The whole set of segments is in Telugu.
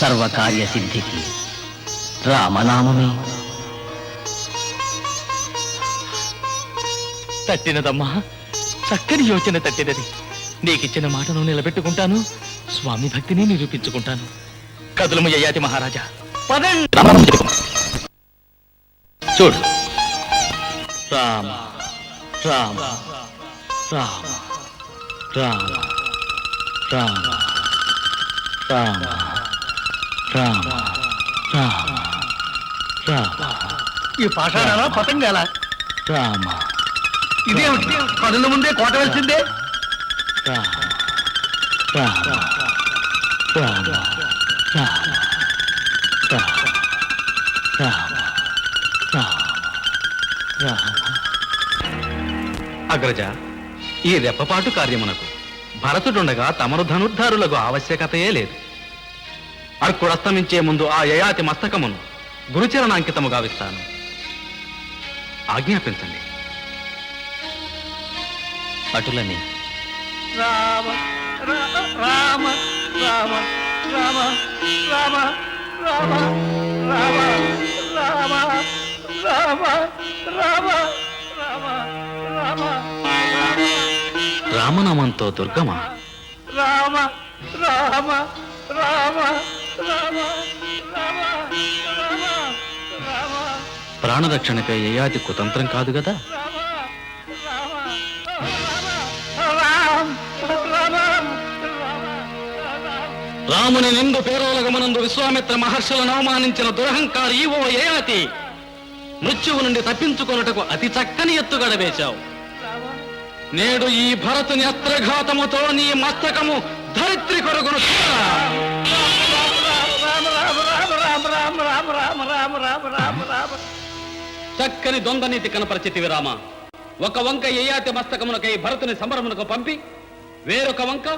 సర్వకార్య సిద్ధికి రామనామమే. తట్టినదమ్మా చక్కని యోచన తట్టినది. నీకిచ్చిన మాటను నిలబెట్టుకుంటాను స్వామి భక్తిని నిరూపించుకుంటాను. కదులము యయాతి మహారాజా. చూడు. రామ రామ రామ రామ రామ రామ. రామ రామ రామ ఈ పాషాణాల పతంగాల. రామ ఇదేమిటి? పనుల ముందే కోట వేసిందే అగ్రజ ఈ రెప్పపాటు కార్యమునకు భరతుడుండగా తమరు ధనుర్ధారులకు ఆవశ్యకతయే లేదు. అర్కుడస్తమించే ముందు ఆ యయాతి మస్తకమును గురుచరణాంకితము గావిస్తాను ఆజ్ఞాపించండి అటులని రామ రామ రామ రామ రామ రామ రామ రామ రామ రామ రామ రామ రామ రామనామంతో దుర్గమ రామ రామ రామ ప్రాణరక్షణకై యయాతి కుతంత్రం కాదు కదా? రాముని నిందు పేరోలగమనందు విశ్వామిత్ర మహర్షులను అవమానించిన దురహంకారి ఓ యయాతి మృత్యువు నుండి తప్పించుకొనుటకు అతి చక్కని ఎత్తుగడ వేశావు. నేడు ఈ భరతుని అస్త్రఘాతముతో నీ మస్తకము ధరిత్రి కొరగును చక్కని దొంగనీతి కనపరిచితివి రామ. ఒక వంక యయాతి మస్తకమునకై భరతుని సంబరమునకు పంపి వేరొక వంక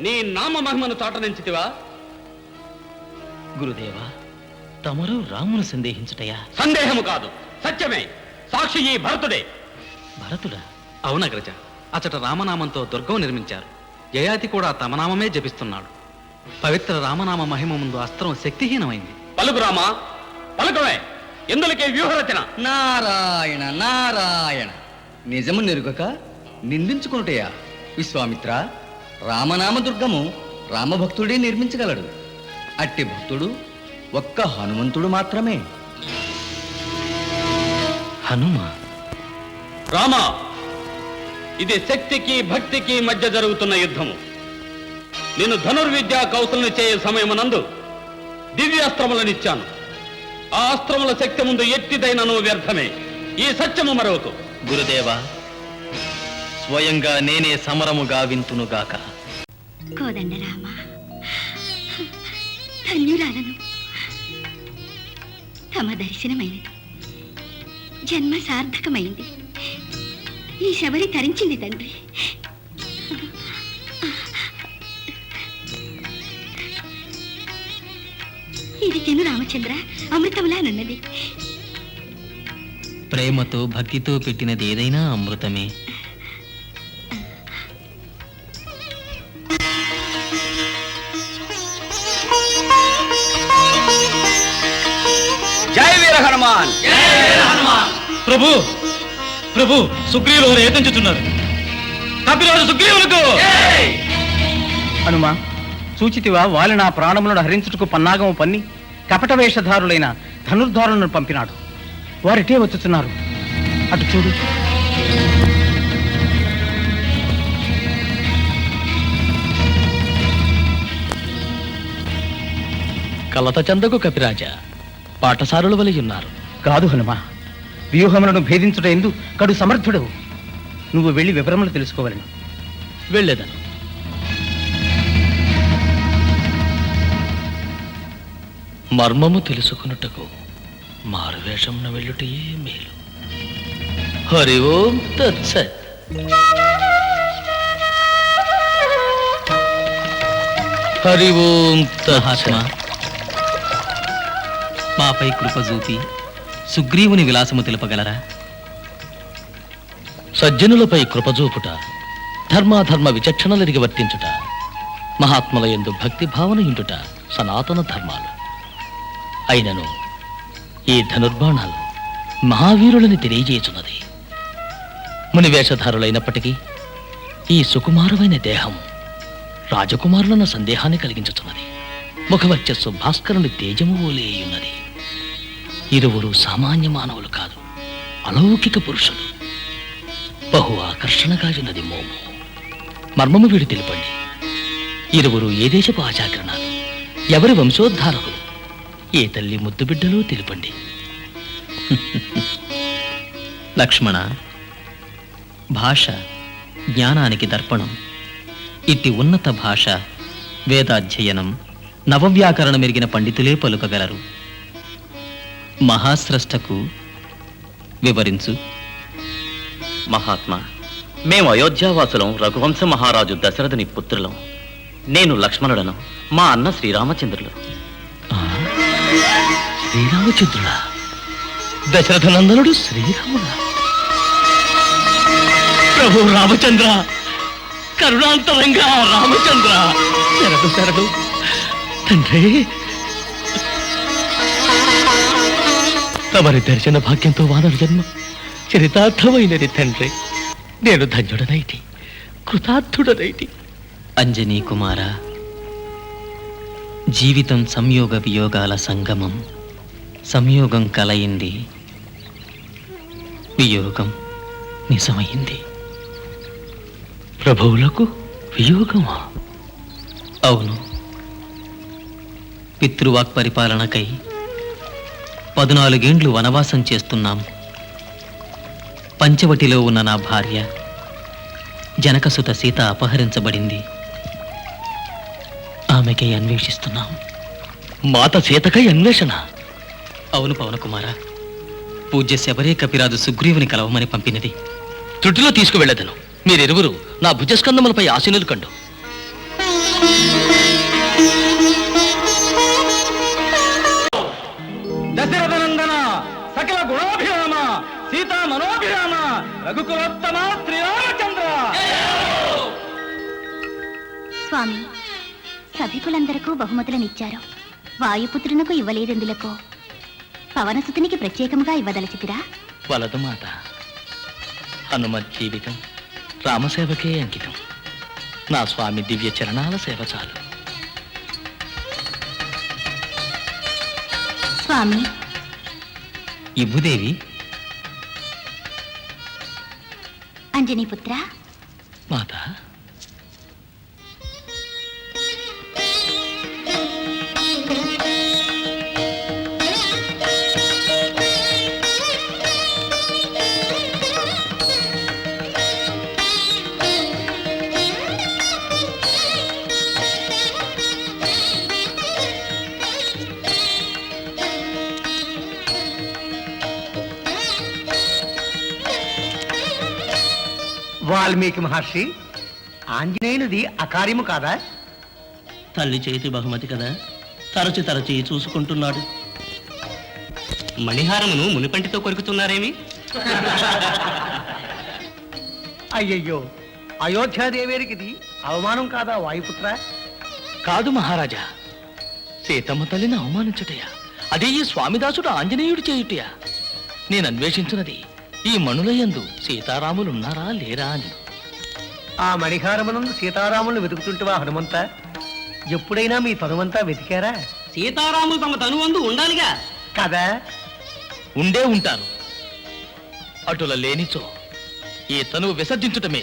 నీ నామ మహిమను చాటనించితివా? గురుదేవా తమరు రామును సందేహించుటయా? సందేహము కాదు సత్యమే. సాక్షి ఈ భరతుడే. భరతుడా? అవునగ్రజ అచట రామనామంతో దుర్గం నిర్మించారు. యయాతి కూడా తమ నామమే జపిస్తున్నాడు. పవిత్ర రామనామ మహిమ ముందు అస్త్రం శక్తిహీనమైంది. పలుకు రామా? పలుకవే ఎందులకే వ్యూహరచన? నారాయణ నారాయణ. నిజము నెరుగక నిందించుకునుటయా విశ్వామిత్ర? రామనామ దుర్గము రామభక్తుడే నిర్మించగలడు. అట్టి భక్తుడు ఒక్క హనుమంతుడు మాత్రమే. హనుమ? రామా ఇది శక్తికి భక్తికి మధ్య జరుగుతున్న యుద్ధము. నేను ధనుర్విద్యా కౌశల్ని చేయ సమయమునందు దివ్యాస్త్రములనిచ్చాను ఆ అస్త్రముల శక్తి ముందు ఎట్టిదైనను వ్యర్థమే. ఈ సత్యము మరొక గురుదేవా స్వయంగా నేనే సమరముగా వింతునుగాక కోదండరామ ధన్యురాలను. తమ దర్శనమైనది. జన్మ సార్థకమైంది. ఈ శబరి తరించింది తండ్రి. ఇది తిను రామచంద్ర అమృతములానున్నది ప్రేమతో భక్తితో పెట్టినది ఏదైనా అమృతమే. జై వీర హనుమాన్. ప్రభు ప్రభు సుగ్రీవులు ఏతించుతున్నారు. కపిరాజు సుగ్రీవులకు. హనుమా సూచితివా వాలి నా ప్రాణములను హరించుటకు పన్నాగము పన్ని. కపట వేషధారులైన ధనుర్ధారులను పంపినాడు. వారిటే వచ్చుతున్నారు అటు చూడు. కలత చందకు కపిరాజ పాఠశారుల వలె ఉన్నారు. కాదు హనుమా వ్యూహములను భేదించుట ఎందు కడు సమర్థుడవు. నువ్వు వెళ్ళి వివరములు తెలుసుకోవలను. వెళ్ళేదను. మర్మము తెలుసుకున్నటకు మారువేషమున వెళ్ళుటయే మేలు? హరి ఓం తత్సత్. హరి ఓం మహాత్మా మాపై కృప చూపి సుగ్రీవుని విలాసము తెలుపగలరా? సజ్జనులపై కృపజూపుట ధర్మాధర్మ విచక్షణలరిగి వర్తించుట మహాత్ముల యందు భక్తి భావన ఇంటుట సనాతన ధర్మాలు. అయినను ఈ ధనుర్బాణాలు మహావీరులని తెలియజేయుచున్నది. మునివేషధారులైనప్పటికీ ఈ సుకుమారమైన దేహం రాజకుమారులన్న సందేహాన్ని కలిగించుతున్నది ముఖవర్చస్సు భాస్కరుని తేజము ఓలేయున్నది ఇరువురు సామాన్య మానవులు కాదు అలౌకిక పురుషులు. బహు ఆకర్షణగా ఉన్నది మోము. మర్మము వీడు తెలుపండి. ఇరువురు ఏ దేశపు ఆచాకరణాలు ఎవరి వంశోద్ధారకులు ఏ తల్లి ముద్దు బిడ్డలో తెలుపండి? లక్ష్మణ భాష జ్ఞానానికి దర్పణం. ఇట్టి ఉన్నత భాష వేదాధ్యయనం నవవ్యాకరణం ఎరిగిన పండితులే పలుకగలరు. మహాస్రష్టకు వివరించు. మహాత్మా మేము అయోధ్యావాసులం రఘువంశ మహారాజు దశరథుని పుత్రులం. నేను లక్ష్మణుడను మా అన్న శ్రీరామచంద్రులు. శ్రీరామచంద్రుడా. దశరథనందనుడు శ్రీరాముడా. ప్రభు రామచంద్ర కరుణాంతరంగా రామచంద్ర. శరదు శరదు తండ్రి. తమరి దర్శన భాగ్యంతో వానర జన్మ. చరితార్థమైనది తండ్రి. నేను ధన్యుడనైటి కృతార్థుడనైటి. అంజనీ కుమార జీవితం సంయోగ వియోగాల సంగమం. సంయోగం కలయింది వియోగం నిజమైంది. ప్రభువులకు వియోగమా? అవును. పితృవాక్ పరిపాలనకై పద్నాలుగేండ్లు వనవాసం చేస్తున్నాం. పంచవటిలో ఉన్న నా భార్య జనకసుత సీత అపహరించబడింది. ఆమెకై అన్వేషిస్తున్నాం. మాత సీతకై అన్వేషణ. అవును పవనకుమార. పూజ్య శబరే కపిరాజు సుగ్రీవుని కలవమని పంపినది. త్రుటిలో తీసుకువెళ్ళదను. మీరిరువురు నా భుజస్కందములపై ఆశీనులు కండు. దశరథనందన సకల గుణాభిరామ సీతా మనోభిరామ రఘుకులోత్తమ శ్రీరామచంద్ర! స్వామి సభికులందరకు బహుమతులనిచ్చారు. వాయుపుత్రునకు ఇవ్వలేదెందులకో పవనసుతునికి ప్రత్యేకముగా ఇవ్వదలచితిరా? వలదు మాట హనుమత్ జీవితం రామసేవకే అంకితం. నా స్వామి దివ్య చరణాల సేవ చాలు. స్వామి. ఇబ్బుదేవి. అంజనీపుత్ర. మాత. వాల్మీకి మహర్షి ఆంజనేయునిది అకార్యము కాదా? తల్లి చేతి బహుమతి కదా తరచి తరచి చూసుకుంటున్నాడు. మణిహారమును మునిపంటితో కొరుకుతున్నారేమి? అయ్యయ్యో అయోధ్యాదేవేరికిది అవమానం కాదా వాయుపుత్ర? కాదు మహారాజా సీతమ్మ తల్లిని అవమానించుటయా? అదే ఈ స్వామిదాసుడు ఆంజనేయుడు చేయుటయా? నేను అన్వేషించున్నది ఈ మణులయందు సీతారాములున్నారా లేరా అని. ఆ మణిహారమునందు సీతారాములను వెతుకుతుంటవా హనుమంత? ఎప్పుడైనా మీ తనువంతా వెతికారా? సీతారాములు తమ తనువందు ఉండాలిగా. కదా? ఉండే ఉంటారు. అటుల లేనిచో ఈ తనువు విసర్జించుటమే.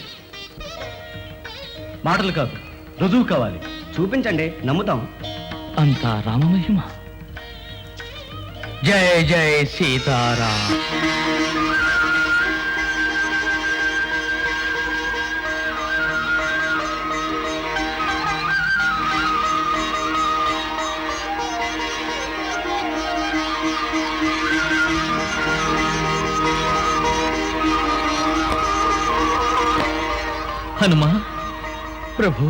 మాటలు కాదు రుజువు కావాలి. చూపించండి నమ్ముతాం. అంతా రామమహిమ. జయ జయ సీతారాం. హనుమా ప్రభు